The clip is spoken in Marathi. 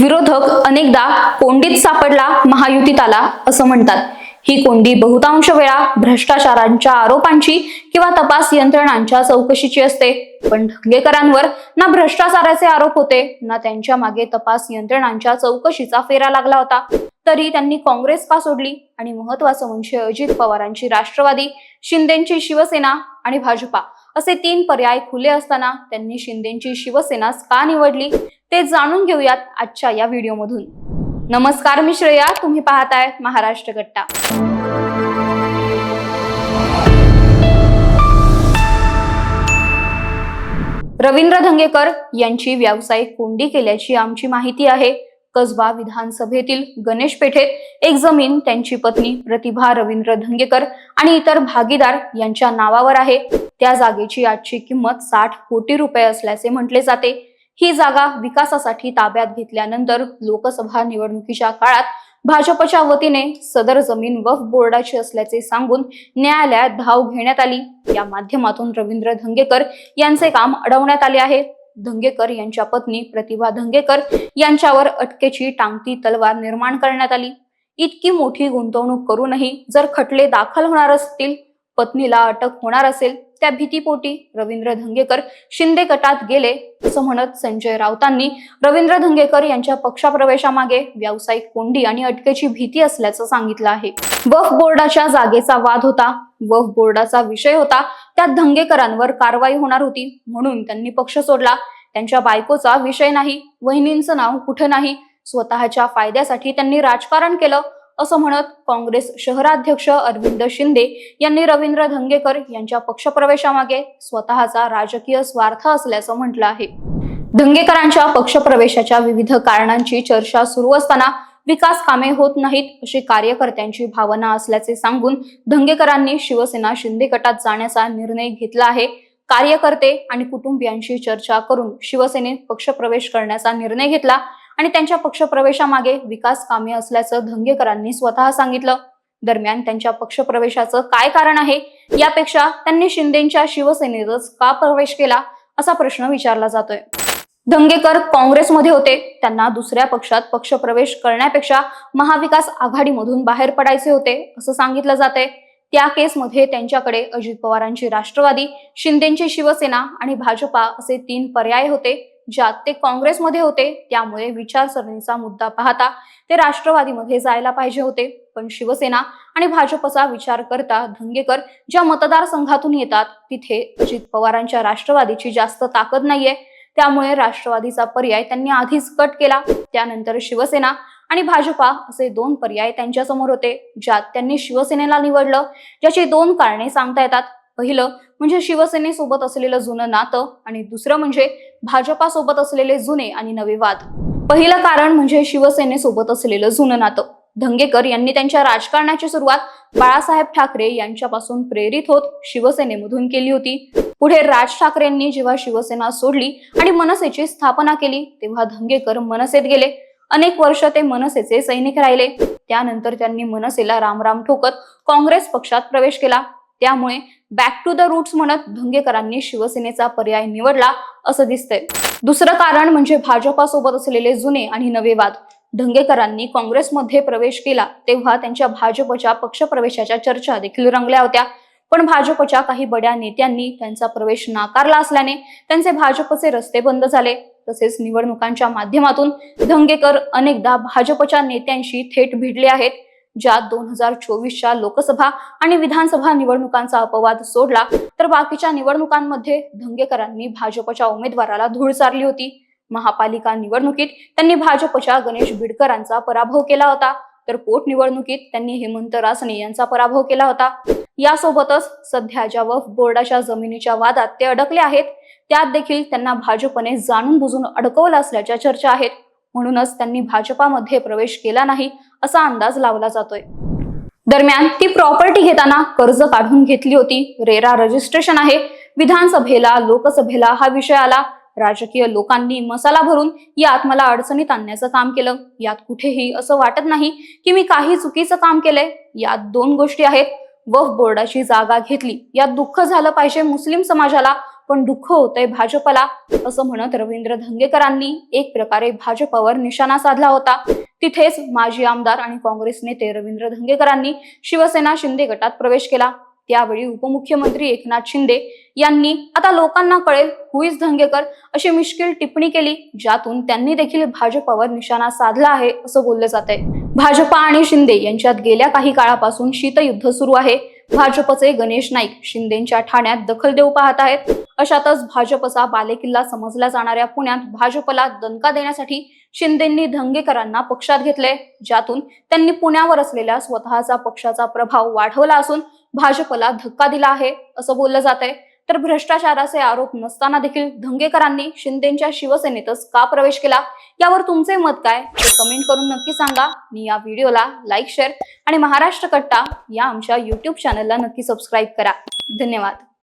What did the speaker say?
विरोधक अनेकदा कोंडीत सापडला महायुतीत आला असं म्हणतात. ही कोंडी बहुतांश वेळा भ्रष्टाचारांच्या आरोपांची किंवा तपास यंत्रणांच्या चौकशीची असते. पण ढगेकरांवर ना भ्रष्टाचाराचे आरोप होते ना त्यांच्या मागे तपास यंत्रणांच्या चौकशीचा फेरा लागला होता. तरी त्यांनी काँग्रेस का सोडली? आणि महत्वाचं म्हणजे अजित पवारांची राष्ट्रवादी शिंदेची शिवसेना आणि भाजपा असे तीन पर्याय खुले असताना त्यांनी शिंदेची शिवसेनाच का निवडली? ते जाणून घेऊयात आजच्या या व्हिडिओमधून. नमस्कार मी श्रेया. तुम्ही पाहताय महाराष्ट्र गट्टा. रवींद्र धंगेकर यांची व्यावसायिक कोंडी केल्याची आमची माहिती आहे. कसबा विधानसभेतील गणेश पेठेत एक जमीन त्यांची पत्नी प्रतिभा रवींद्र धंगेकर आणि इतर भागीदार यांच्या नावावर आहे. त्या जागेची आजची किंमत साठ कोटी रुपये असल्याचे म्हटले जाते. ही जागा विकासासाठी ताब्यात घेतल्यानंतर लोकसभा निवडणुकीच्या काळात भाजपच्या वतीने सदर जमीन वफ बोर्डाची असल्याचे सांगून न्यायालयात धाव घेण्यात आली. या माध्यमातून रवींद्र धंगेकर यांचे काम अडवण्यात आले आहे. धंगेकर यांच्या पत्नी प्रतिभा धंगेकर यांच्यावर अटकेची टांगती तलवार निर्माण करण्यात आली. इतकी मोठी गुंतवणूक करूनही जर खटले दाखल होणार असतील पत्नीला अटक होणार असेल त्या भीतीपोटी रवींद्र धंगेकर शिंदे गटात गेले असं म्हणत संजय राऊतांनी रवींद्र धंगेकर यांच्या पक्षाप्रवेशामागे व्यावसायिक कोंडी आणि अटकेची भीती असल्याचं सांगितलं आहे. वफ बोर्डाच्या जागेचा वाद होता. वफ बोर्डाचा विषय होता. त्यात धंगेकरांवर कारवाई होणार होती म्हणून त्यांनी पक्ष सोडला. त्यांच्या बायकोचा विषय नाही वहिनींचं नाव कुठं नाही स्वतःच्या फायद्यासाठी त्यांनी राजकारण केलं असं म्हणत काँग्रेस शहराध्यक्ष अरविंद शिंदे यांनी रवींद्र धंगेकर यांच्या पक्षप्रवेशामागे स्वतःचा राजकीय स्वार्थ असल्याचं म्हटलं आहे. धंगेकरांच्या पक्षप्रवेशाच्या विविध कारणांची चर्चा सुरू असताना विकास कामे होत नाहीत अशी कार्यकर्त्यांची भावना असल्याचे सांगून धंगेकरांनी शिवसेना शिंदे गटात जाण्याचा निर्णय घेतला आहे. कार्यकर्ते आणि कुटुंबियांशी चर्चा करून शिवसेनेत पक्षप्रवेश करण्याचा निर्णय घेतला. आणि त्यांच्या पक्षप्रवेशामागे विकास कामे असल्याचं धंगेकरांनी स्वतः सांगितलं. दरम्यान त्यांच्या पक्षप्रवेशाचं काय कारण आहे? यापेक्षा त्यांनी शिंदेच्या शिवसेनेतच का प्रवेश केला? असा प्रश्न विचारला जातोय. धंगेकर काँग्रेसमध्ये होते. त्यांना दुसऱ्या पक्षात पक्षप्रवेश करण्यापेक्षा महाविकास आघाडीमधून बाहेर पडायचे होते असं सांगितलं जातंय. त्या केसमध्ये त्यांच्याकडे अजित पवारांची राष्ट्रवादी शिंदेची शिवसेना आणि भाजपा असे तीन पर्याय होते. ज्यात ते काँग्रेसमध्ये होते त्यामुळे विचारसरणीचा मुद्दा पाहता ते राष्ट्रवादीमध्ये जायला पाहिजे होते. पण शिवसेना आणि भाजपचा विचार करता धंगेकर ज्या मतदारसंघातून येतात तिथे अजित पवारांच्या राष्ट्रवादीची जास्त ताकद नाहीये. त्यामुळे राष्ट्रवादीचा पर्याय त्यांनी आधीच कट केला. त्यानंतर शिवसेना आणि भाजपा असे दोन पर्याय त्यांच्यासमोर होते ज्यात त्यांनी शिवसेनेला निवडलं ज्याची दोन कारणे सांगता येतात. पहिलं म्हणजे शिवसेनेसोबत असलेलं जुनं नातं आणि दुसरं म्हणजे भाजपासोबत असलेले जुने आणि नवे वाद. पहिलं कारण म्हणजे शिवसेनेसोबत असलेलं जुनं नातं. धंगेकर यांनी त्यांच्या राजकारणाची सुरुवात बाळासाहेब ठाकरे यांच्यापासून प्रेरित होत शिवसेनेमधून केली होती. पुढे राज ठाकरेंनी जेव्हा शिवसेना सोडली आणि मनसेची स्थापना केली तेव्हा धंगेकर मनसेत गेले. अनेक वर्ष ते मनसेचे सैनिक राहिले. त्यानंतर त्यांनी मनसेला रामराम ठोकत काँग्रेस पक्षात प्रवेश केला. त्यामुळे बॅक टू द रूट्स म्हणत धंगेकरांनी शिवसेनेचा पर्याय निवडला असं दिसतंय. दुसरं कारण म्हणजे भाजपासोबत असलेले जुने आणि नवे वाद. ढंगेकरांनी काँग्रेसमध्ये प्रवेश केला तेव्हा त्यांच्या भाजपच्या पक्षप्रवेशाच्या चर्चा देखील रंगल्या होत्या. पण भाजपच्या काही बड्या नेत्यांनी त्यांचा प्रवेश नाकारला असल्याने त्यांचे भाजपचे रस्ते बंद झाले. तसेच निवडणुकांच्या माध्यमातून धंगेकर अनेकदा भाजपच्या नेत्यांशी थेट भिडले आहेत. ज्यात दोन हजार चोवीसच्या लोकसभा आणि विधानसभा निवडणुकांचा अपवाद सोडला तर बाकीच्या निवडणुकांमध्ये धंगेकरांनी भाजपच्या उमेदवाराला धूळ चारली होती. महापालिका निवडणुकीत त्यांनी भाजपच्या गणेश बिडकरांचा पराभव केला होता तर पोटनिवडणुकीत त्यांनी हेमंत रासने यांचा पराभव केला होता. यासोबतच सध्या ज्या वफ बोर्डाच्या जमिनीच्या वादात ते अडकले आहेत त्यात देखील त्यांना भाजपने जाणून बुजून अडकवलं असल्याच्या चर्चा आहेत. म्हणूनच त्यांनी भाजपामध्ये प्रवेश केला नाही असा अंदाज लावला जातोय. दरम्यान ती प्रॉपर्टी घेताना कर्ज काढून घेतली होती. रेरा रजिस्ट्रेशन आहे. विधानसभेला लोकसभेला हा विषय आला. राजकीय लोकांनी मसाला भरून यात मला अडचणीत आणण्याचं काम केलं. यात कुठेही असं वाटत नाही की मी काही चुकीचं काम केलंय. यात दोन गोष्टी आहेत. वफ बोर्डाची जागा घेतली. यात दुःख झालं पाहिजे मुस्लिम समाजाला. पण दुःख होतंय भाजपला असं म्हणत रवींद्र धंगेकरांनी एक प्रकारे भाजपवर निशाणा साधला होता. तिथेच माजी आमदार आणि काँग्रेस नेते रवींद्र धंगेकरांनी शिवसेना शिंदे गटात प्रवेश केला. त्यावेळी उपमुख्यमंत्री एकनाथ शिंदे यांनी आता लोकांना कळेल हुईज धंगेकर अशी मिश्किल टिप्पणी केली ज्यातून त्यांनी देखील भाजपवर निशाणा साधला आहे असं बोललं जात आहे भाजपा आणि शिंदे यांच्यात गेल्या काही काळापासून शीतयुद्ध सुरू आहे. भाजपचे गणेश नाईक शिंदेच्या ठाण्यात दखल देऊ पाहत आहेत. अशातच भाजपचा बालेकिल्ला समजल्या जाणाऱ्या पुण्यात भाजपला दणका देण्यासाठी शिंदेंनी धंगेकरांना पक्षात घेतले ज्यातून त्यांनी पुण्यावर असलेल्या स्वतःचा पक्षाचा प्रभाव वाढवला असून भाजपला धक्का दिला आहे असं बोललं जात आहे तर भ्रष्टाचाराचे आरोप नसताना देखील धंगेकरांनी शिंदेच्या शिवसेनेतच का प्रवेश केला? यावर तुमचे मत काय? ते कमेंट करून नक्की सांगा. आणि या व्हिडिओला लाईक शेअर आणि महाराष्ट्र कट्टा या आमच्या युट्यूब चॅनलला नक्की सबस्क्राईब करा. धन्यवाद.